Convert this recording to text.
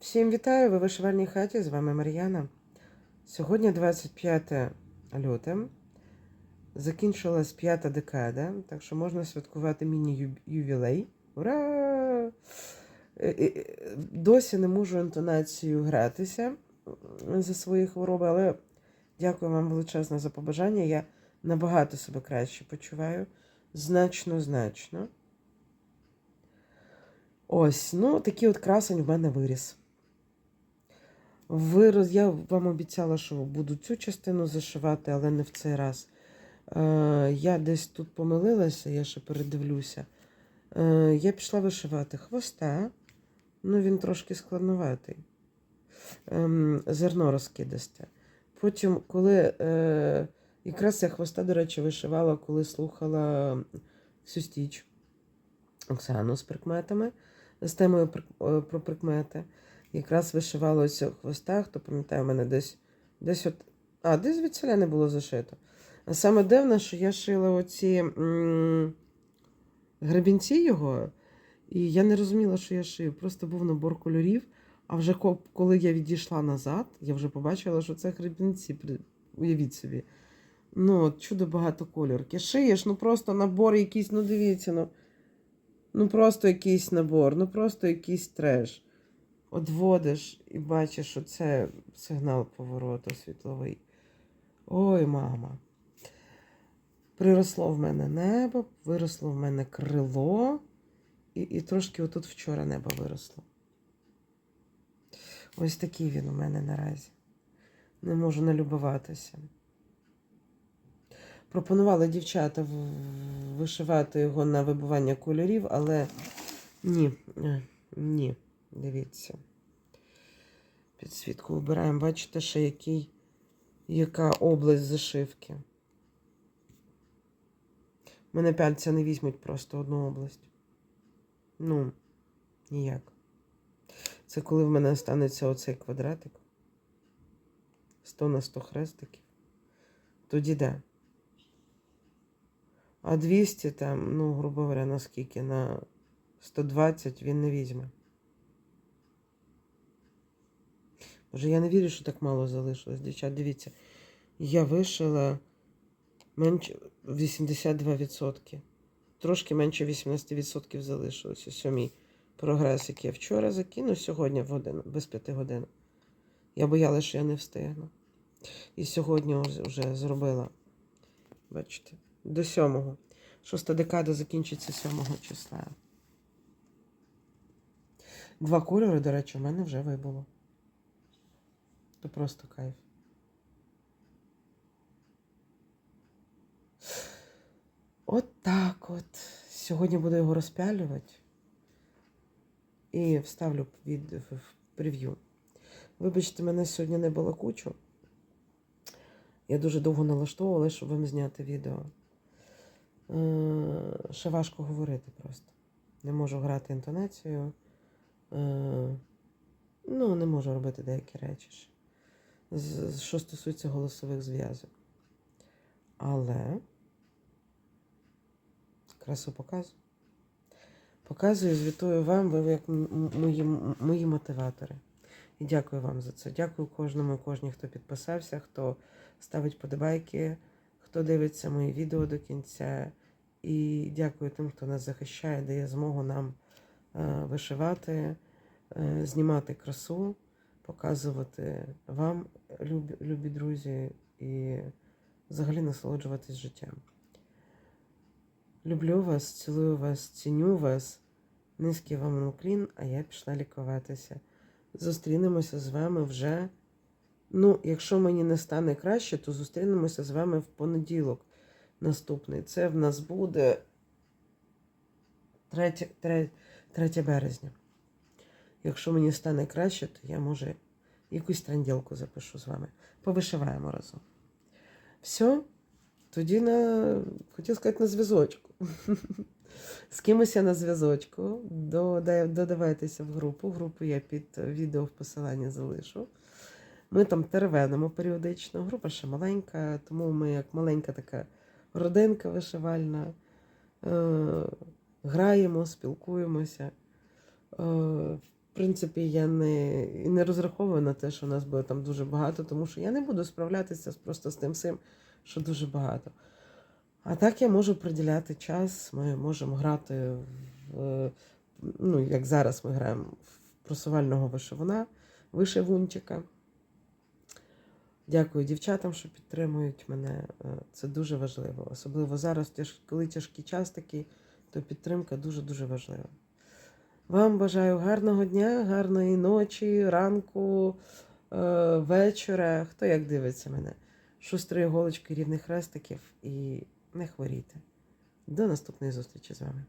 Всім вітаю! Ви в вишивальній хаті. З вами Мар'яна. Сьогодні 25 люте. Закінчилась п'ята декада, так що можна святкувати міні-ювілей. Ура! Е, е, Досі не можу інтонацією гратися за свої хвороби, але дякую вам величезно за побажання. Я набагато себе краще почуваю. Значно, значно. Ось, ну, такий от красень в мене виріс. Вирос, я вам обіцяла, що буду цю частину зашивати, але не в цей раз. Е, я десь тут помилилася, я ще передивлюся. Е, я пішла вишивати хвоста, ну він трошки складноватий. Ем, зерно розкидасте. Потім, коли е, якраз я хвоста, до речі, вишивала, коли слухала всю стіч Оксану з прикметами, з темою е, про прикмети. Якраз вишивала ось цього хвоста, хто пам'ятає, у мене десь десь от. А, десь від селя не було зашито. А саме дивне, що я шила оці гребінці його, і я не розуміла, що я шию. Просто був набор кольорів. А вже коли я відійшла назад, я вже побачила, що це гребінці. Уявіть собі. Ну, от чудо багато кольорки. Шиєш, ну просто набор якийсь, ну дивіться, ну. Ну просто якийсь набор, ну просто якийсь треш. Одводиш і бачиш, що це сигнал повороту світловий. Ой, мама. Приросло в мене небо, виросло в мене крило, і, і трошки отут вчора небо виросло. Ось такий він у мене наразі. Не можу налюбуватися. Пропонували дівчата вишивати його на вибивання кольорів, але ні, е, ні, дивіться. Підсвітку вибираємо. Бачите, ще який, яка область зашивки. Мене пальця не візьмуть просто одну область. Ну, ніяк. Це коли в мене станеться оцей квадратик. 100 на 100 хрестиків. Тоді де? А 200 там, ну, грубо говоря, на скільки? На 120 він не візьме. Боже, я не вірю, що так мало залишилось, дівчат. Дивіться, я вишила менше 82%. Трошки менше 18% залишилося. Ось мій прогрес, який я вчора закинув, сьогодні в годину, без п'яти годин. Я боялася, що я не встигну. І сьогодні вже зробила. Бачите, до сьомого. Шоста декада закінчиться 7 числа. Два кольори, до речі, у мене вже вибуло. То просто кайф. От так от. Сьогодні буду його розпялювати і вставлю від в в прев'ю. Вибачте, мене сьогодні не було кучу. Я дуже довго налаштовувала, щоб вам зняти відео. Е, Ще важко говорити просто. Не можу грати інтонацію. Е, Ну, не можу робити деякі речі. ще. Що стосується голосових зв'язок. Але красу показую. Показую, звітую вам, ви як мої, мої мотиватори. І дякую вам за це. Дякую кожному і кожній, хто підписався, хто ставить подобайки, хто дивиться мої відео до кінця. І дякую тим, хто нас захищає, дає змогу нам е, вишивати, е, знімати красу, показувати вам, любі, любі друзі, і взагалі насолоджуватись життям. Люблю вас, цілую вас, ціню вас. Низький вам уклін, а я пішла лікуватися. Зустрінемося з вами вже. Ну, якщо мені не стане краще, то зустрінемося з вами в понеділок наступний. Це в нас буде 3, 3, 3 березня. Якщо мені стане краще, то я може якусь транділку запишу з вами. Повишиваємо разом. Все, тоді на хотів сказати на зв'язочку. З кимось я на зв'язочку. Додавайтеся в групу. Групу я під відео в посиланні залишу. Ми там теревенимо періодично. Група ще маленька, тому ми як маленька така родинка вишивальна. Е, граємо, спілкуємося. Принципі, я не, не розраховую на те, що нас буде там дуже багато, тому що я не буду справлятися просто з тим всім, що дуже багато. А так я можу приділяти час, ми можемо грати в, ну, як зараз ми граємо в просувального вишивуна, вишивунчика. Дякую дівчатам, що підтримують мене. Е, Це дуже важливо. Особливо зараз, коли тяжкий час такий, то підтримка дуже-дуже важлива. Вам бажаю гарного дня, гарної ночі, ранку, е, вечора. Хто як дивиться мене? Шустрої голочки, рівних хрестиків і не хворійте. До наступної зустрічі з вами.